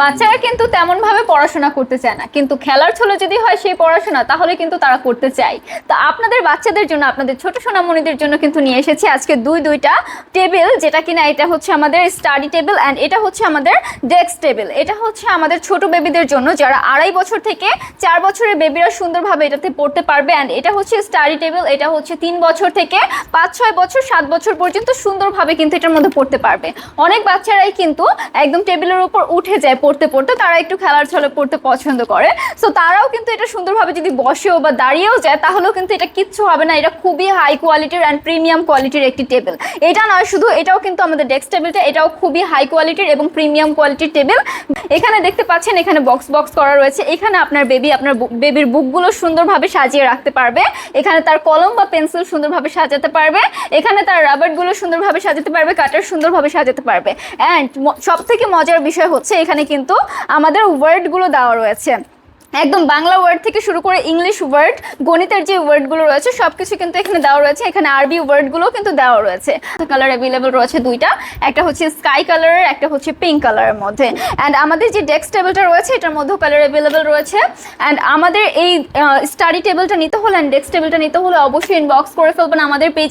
বাচ্চারা কিন্তু তেমন ভাবে পড়াশোনা করতে চায় না। কিন্তু খেলার ছলে যদি হয় সেই পড়াশোনা, তাহলে কিন্তু তারা করতে চায়। তো আপনাদের বাচ্চাদের জন্য, আপনাদের ছোট সোনামণিদের জন্য কিন্তু নিয়ে এসেছি আজকে দুই দুইটা টেবিল, যেটা কিনা এটা হচ্ছে আমাদের স্টাডি টেবিল অ্যান্ড এটা হচ্ছে আমাদের ডেস্ক টেবিল। এটা হচ্ছে আমাদের ছোট বেবিদের জন্য, যারা আড়াই বছর থেকে চার বছরের বেবিরা সুন্দরভাবে এটাতে পড়তে পারবে অ্যান্ড এটা হচ্ছে স্টাডি টেবিল, এটা হচ্ছে তিন বছর থেকে পাঁচ, ছয় বছর, সাত বছর পর্যন্ত সুন্দরভাবে কিন্তু এটার মধ্যে পড়তে পারবে। অনেক বাচ্চারাই কিন্তু একদম টেবিলের উপর উঠে যায় পড়তে পড়তে তারা একটু খেলার ছলে পড়তে পছন্দ করে। সো তারাও কিন্তু এটা সুন্দরভাবে যদি বসেও বা দাঁড়িয়েও যায়, তাহলেও কিন্তু এটা কিচ্ছু হবে না। এটা খুবই হাই কোয়ালিটির অ্যান্ড প্রিমিয়াম কোয়ালিটির একটি টেবিল এটা নয়, শুধু এটাও কিন্তু আমাদের ডেস্ক টেবিলটা এটাও খুবই হাই কোয়ালিটির এবং প্রিমিয়াম কোয়ালিটির টেবিল এখানে দেখতে পাচ্ছেন, এখানে বক্স বক্স করা রয়েছে। এখানে আপনার বেবি আপনার বেবির বুকগুলো সুন্দরভাবে সাজিয়ে রাখতে পারবে। এখানে তার কলম বা পেন্সিল সুন্দরভাবে সাজাতে পারবে। এখানে তার রাবারগুলো সুন্দরভাবে সাজাতে পারবে কাটার সুন্দরভাবে সাজাতে পারবে। অ্যান্ড সব থেকে মজার বিষয় হচ্ছে, এখানে কিন্তু আমাদের ওয়ার্ডগুলো দেওয়া রয়েছে। একদম বাংলা ওয়ার্ড থেকে শুরু করে ইংলিশ ওয়ার্ড গণিতের যে ওয়ার্ডগুলো রয়েছে সব কিছু কিন্তু এখানে দেওয়া রয়েছে। এখানে আরবি ওয়ার্ডগুলো কিন্তু দেওয়া রয়েছে। কালার অ্যাভেলেবল রয়েছে দুইটা। একটা হচ্ছে স্কাই কালারের একটা হচ্ছে পিঙ্ক কালারের মধ্যে। অ্যান্ড আমাদের যে ডেস্ক টেবিলটা রয়েছে, এটার মধ্যেও কালার অ্যাভেলেবল রয়েছে। অ্যান্ড আমাদের এই স্টাডি টেবিলটা নিতে হলে অ্যান্ড ডেস্ক টেবিলটা নিতে হলে অবশ্যই ইনবক্স করে ফেলবেন আমাদের পেজ